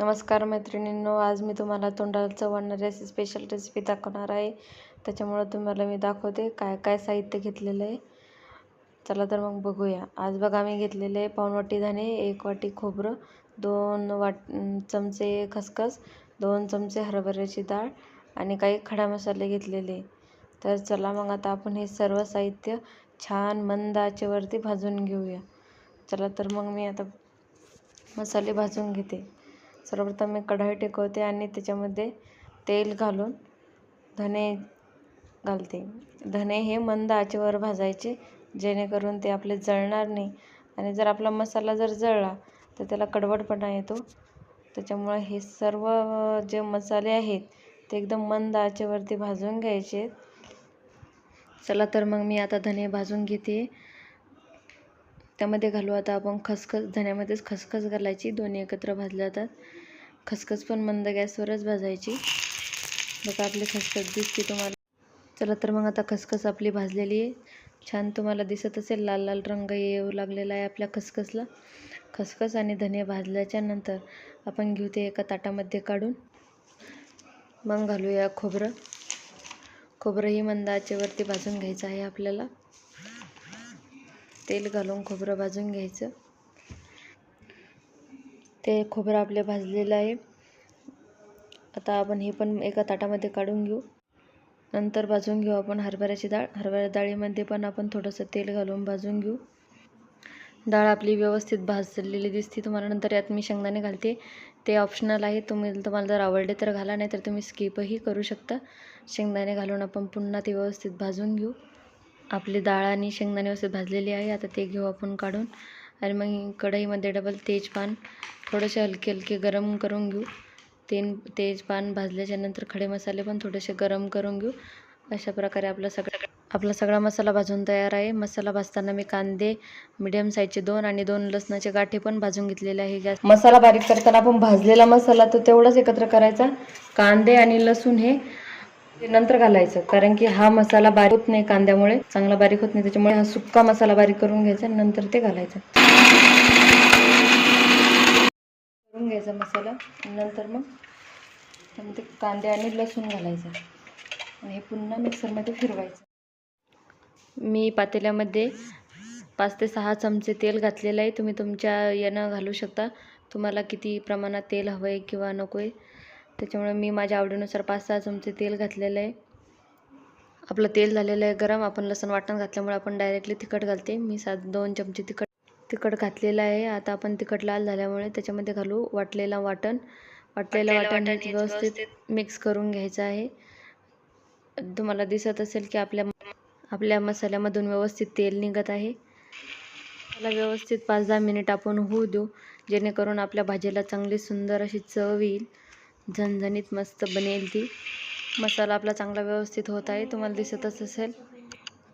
नमस्कार मैत्रिणींनो आज मी तुम्हाला तोंडाला चव अशी स्पेशल रेसिपी दाखवणार आहे. त्याच्यामुळं तुम्हाला मी दाखवते काय काय साहित्य घेतलेलं आहे. चला तर मग बघूया. आज बघा मी घेतलेले आहे पाऊण वाटी धणे एक वाटी खोबरं दोन वाट चमचे खसखस दोन चमचे हरभऱ्याची डाळ आणि काही खडा मसाले घेतलेले. तर चला मग आता आपण हे सर्व साहित्य छान मंद आचेवरती भाजून घेऊया. चला तर मग मी आता मसाले भाजून घेते. सर्वप्रथम मी कढाई टेकवते आणि त्याच्यामध्ये तेल घालून धने घालते. धने हे मंद आचेवर भाजायचे जेणेकरून ते आपले जळणार नाही. आणि जर आपला मसाला जर जळला तर त्याला कडवटपणा येतो. त्याच्यामुळे हे सर्व जे मसाले आहेत ते एकदम मंद आचेवरती भाजून घ्यायचे. चला तर मग मी आता धने भाजून घेते. त्यामध्ये घालू. आता आपण खसखस धण्यामध्येच खसखस घालायची. दोन्ही एकत्र भाजल्या जातात. खसखस पण मंद गॅसवरच भाजायची. बघा आपली खसखस दिसते तुम्हाला. चला तर मग आता खसखस आपली भाजलेली आहे. छान तुम्हाला दिसत असेल. लाल लाल रंग येऊ लागलेला आहे आपल्या खसखसला. खसखस आणि धने भाजल्याच्या नंतर आपण घेऊ ते एका ताटामध्ये काढून. मग घालूया खोबरं. खोबरंही मंद आचेवरती भाजून घ्यायचं आहे आपल्याला. तेल घालून खोबरं भाजून घ्यायचं. ते खोबरं आपले भाजलेलं आहे. आता आपण हे पण एका ताटामध्ये काढून घेऊ. नंतर भाजून घेऊ आपण हरभऱ्याची डाळ. हरभऱ्या डाळीमध्ये पण आपण थोडंसं तेल घालून भाजून घेऊ. डाळ आपली व्यवस्थित भाजलेली दिसते. तुम्हाला नंतर यात मी शेंगदाणे घालते. ते ऑप्शनल आहे. तुम्ही तुम्हाला जर आवडले तर घाला नाही तर तुम्ही स्किपही करू शकता. शेंगदाणे घालून आपण पुन्हा ते व्यवस्थित भाजून घेऊ. आपली डाळ आणि शेंगदाणे व्यवस्थित भाजलेली आहे. आता ते घेऊ आपण काढून. आणि मग कढईमध्ये डबल तेजपान थोडेसे हलके हलके गरम करून घेऊ. तेन तेजपान भाजल्याच्या नंतर खडे मसाले पण थोडेसे गरम करून घेऊ. अशा प्रकारे आपला सगळा आपला सगळा मसाला भाजून तयार आहे. मसाला भाजताना मी कांदे मिडियम साईजचे दोन आणि दोन लसणाचे गाठे पण भाजून घेतलेले आहे. गॅस मसाला बारीक करताना आपण भाजलेला मसाला तर तेवढाच एकत्र करायचा. कांदे आणि लसूण हे ते नंतर घालायचं कारण की हा मसाला बारीक होत नाही कांद्यामुळे चांगला बारीक होत नाही त्याच्यामुळे हा सुक्का मसाला बारीक करून घ्यायचा नंतर ते घालायचं. करून घ्यायचा मसाला नंतर मग त्यामध्ये कांदे आणि लसूण घालायचं. आणि हे पुन्हा मिक्सरमध्ये फिरवायचं. मी पातेल्यामध्ये पाच ते सहा चमचे तेल घातलेलं आहे. तुम्ही तुमच्या यानं घालू शकता. तुम्हाला किती प्रमाणात तेल हवं आहे किंवा नको आहे त्याच्यामुळे मी माझ्या आवडीनुसार पाच सहा चमचे तेल घातलेलं आहे. आपलं तेल झालेलं आहे गरम. आपण लसण वाटण घातल्यामुळे आपण डायरेक्टली तिखट घालते. मी सात दोन चमचे तिखट तिखट घातलेलं आहे. आता आपण तिखट लाल झाल्यामुळे त्याच्यामध्ये घालू वाटलेला वाटण. वाटलेलं वाटण व्यवस्थित मिक्स करून घ्यायचं आहे. तुम्हाला दिसत असेल की आपल्या आपल्या मसाल्यामधून व्यवस्थित तेल निघत आहे. त्याला व्यवस्थित पाच दहा मिनिट आपण होऊ देऊ. जेणेकरून आपल्या भाजीला चांगली सुंदर अशी चव येईल. झणझणीत मस्त बनेल ती. मसाला आपला चांगला व्यवस्थित होत आहे. तुम्हाला दिसतच असेल.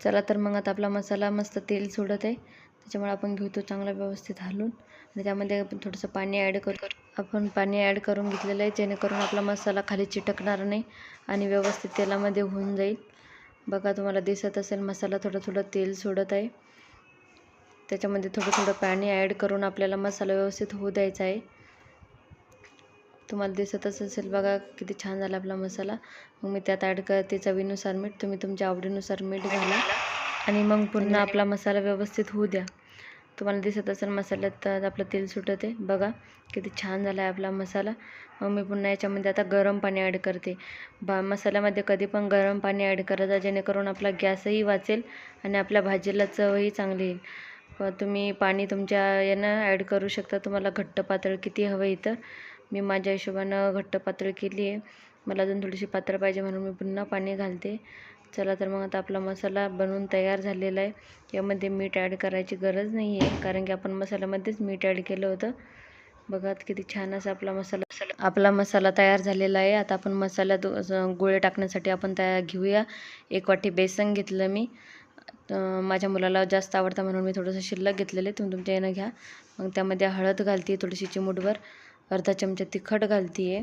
चला तर मग आता आपला मसाला मस्त तेल सोडत आहे त्याच्यामुळे आपण घेऊ तो चांगला व्यवस्थित हलून. आणि त्यामध्ये आपण थोडंसं पाणी ॲड करू. आपण पाणी ॲड करून घेतलेलं आहे. जेणेकरून आपला मसाला खाली चिटकणार नाही आणि व्यवस्थित तेलामध्ये होऊन जाईल. बघा तुम्हाला दिसत असेल मसाला थोडं थोडं तेल सोडत आहे. त्याच्यामध्ये थोडं थोडं पाणी ॲड करून आपल्याला मसाला व्यवस्थित होऊ द्यायचा आहे. तुम्हाला दिसतच असेल बघा किती छान झाला आपला मसाला. मग मी त्यात ॲड करते चवीनुसार मीठ. तुम्ही तुमच्या आवडीनुसार मीठ घाला. आणि मग पुन्हा आपला मसाला व्यवस्थित होऊ द्या. तुम्हाला दिसत असेल मसाल्यात आपलं तेल सुटत. आहे बघा किती छान झाला आहे आपला मसाला. मग मी पुन्हा याच्यामध्ये आता गरम पाणी ॲड करते. बा मसाल्यामध्ये कधी पण गरम पाणी ॲड करायचं जेणेकरून आपला गॅसही वाचेल आणि आपल्या भाजीला चवही चांगली येईल. तुम्ही पाणी तुमच्या यानं ॲड करू शकता. तुम्हाला घट्ट पातळ किती हवं इथं. मी माझ्या हिशोबानं घट्ट पातळ केली आहे. मला अजून थोडीशी पातळ पाहिजे म्हणून मी पुन्हा पाणी घालते. चला तर मग आता आपला मसाला बनवून तयार झालेला आहे. यामध्ये मीठ ॲड करायची गरज नाही आहे कारण की आपण मसाल्यामध्येच मीठ ॲड केलं होतं. बघा किती छान असा आपला मसाला आपला मसाला तयार झालेला आहे. आता आपण मसाल्यात गोळे टाकण्यासाठी आपण तयार घेऊया. एक वाटी बेसन घेतलं मी. माझ्या मुलाला जास्त आवडतं म्हणून मी थोडंसं शिल्लक घेतलेलं आहे. तुम्ही तुमच्या येणं घ्या. मग त्यामध्ये हळद घालते थोडीशी चिमूटभर. अर्धा चमचा तिखट घालते आहे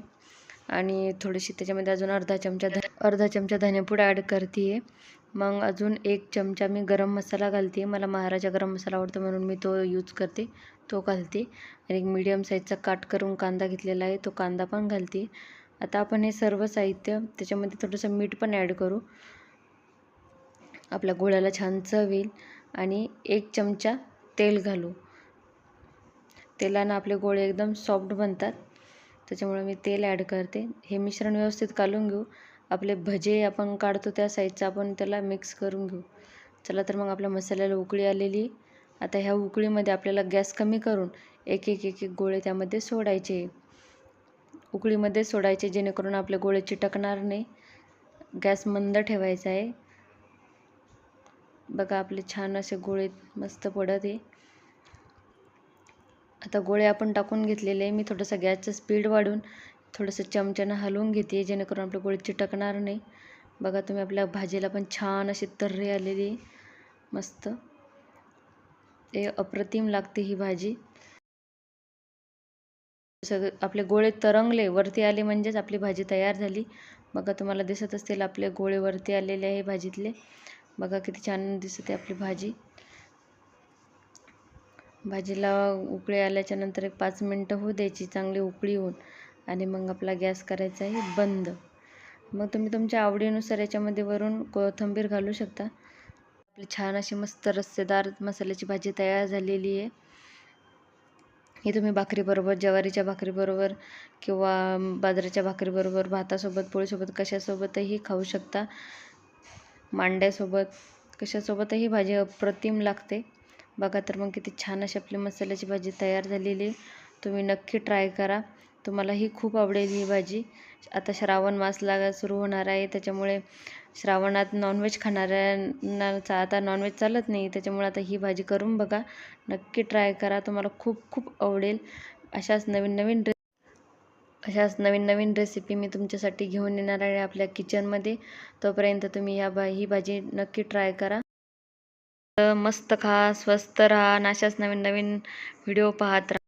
आणि थोडीशी त्याच्यामध्ये अजून अर्धा चमचा ध अर्धा चमचा धनेपूड ॲड करते आहे मग अजून एक चमचा मी गरम मसाला घालते मला महाराजा गरम मसाला आवडतो म्हणून मी तो यूज करते. तो घालते. आणि एक मीडियम साईजचा काट करून कांदा घेतलेला आहे. तो कांदा पण घालते आता आपण हे सर्व साहित्य त्याच्यामध्ये थोडंसं मीठ पण ॲड करू. आपल्या गोळ्याला छान चव येईल. आणि एक चमचा तेल घालू. तेलानं आपले गोळे एकदम सॉफ्ट बनतात. त्याच्यामुळे मी तेल ॲड करते. हे मिश्रण व्यवस्थित कालून घेऊ. आपले भजे आपण काढतो त्या साईजचं आपण त्याला मिक्स करून घेऊ. चला तर मग आपल्या मसाल्याला उकळी आलेली. आता ह्या उकळीमध्ये आपल्याला गॅस कमी करून एक एक एक एक गोळे त्यामध्ये सोडायचे. उकळीमध्ये सोडायचे जेणेकरून आपले गोळे चिटकणार नाही. गॅस मंद ठेवायचा आहे. बघा आपले छान असे गोळे मस्त पडत आहे. आता गोळे आपण टाकून घेतलेले आहे. मी थोडंसं गॅसचं स्पीड वाढून थोडंसं चमच्यानं हलवून घेते जेणेकरून आपले गोळे चिटकणार नाही. बघा तुम्ही आपल्या भाजीला पण छान अशी तर्री आलेली आहे. मस्त. ते अप्रतिम लागते ही भाजी. सगळे आपले गोळे तरंगले वरती आले म्हणजेच आपली भाजी तयार झाली. बघा तुम्हाला दिसत असतील आपले गोळे वरती आलेले आहे भाजीतले. बघा किती छान दिसते आपली भाजी. भाजीला उकळी आल्याच्यानंतर एक पाच मिनटं होऊ द्यायची चांगली उकळी होऊन. आणि मग आपला गॅस करायचा आहे बंद. मग तुम्ही तुमच्या आवडीनुसार याच्यामध्ये वरून कोथिंबीर घालू शकता. आपली छान अशी मस्त रस्सेदार मसाल्याची भाजी तयार झालेली आहे. ही तुम्ही भाकरीबरोबर ज्वारीच्या भाकरीबरोबर किंवा बाजरीच्या भाकरीबरोबर भातासोबत पोळीसोबत कशासोबतही खाऊ शकता. मांड्यासोबत कशासोबतही भाजी अप्रतिम लागते. बघा तर मग किती छान अशी आपली मसाल्याची भाजी तयार झालेली आहे. तुम्ही नक्की ट्राय करा. तुम्हाला ही खूप आवडेल ही भाजी. आता श्रावण मास लागा सुरू होणार आहे. त्याच्यामुळे श्रावणात नॉनव्हेज खाणाऱ्यांना आता नॉनव्हेज चालत नाही. त्याच्यामुळे आता ही भाजी करून बघा. नक्की ट्राय करा. तुम्हाला खूप खूप आवडेल. अशाच नवीन नवीन रे अशाच नवीन नवीन रेसिपी मी तुमच्यासाठी घेऊन येणार आहे आपल्या किचनमध्ये तोपर्यंत तुम्ही या भा ही भाजी नक्की ट्राय करा. मस्त खा स्वस्त राहा आणि अशाच नवीन नवीन व्हिडिओ पाहत राहा.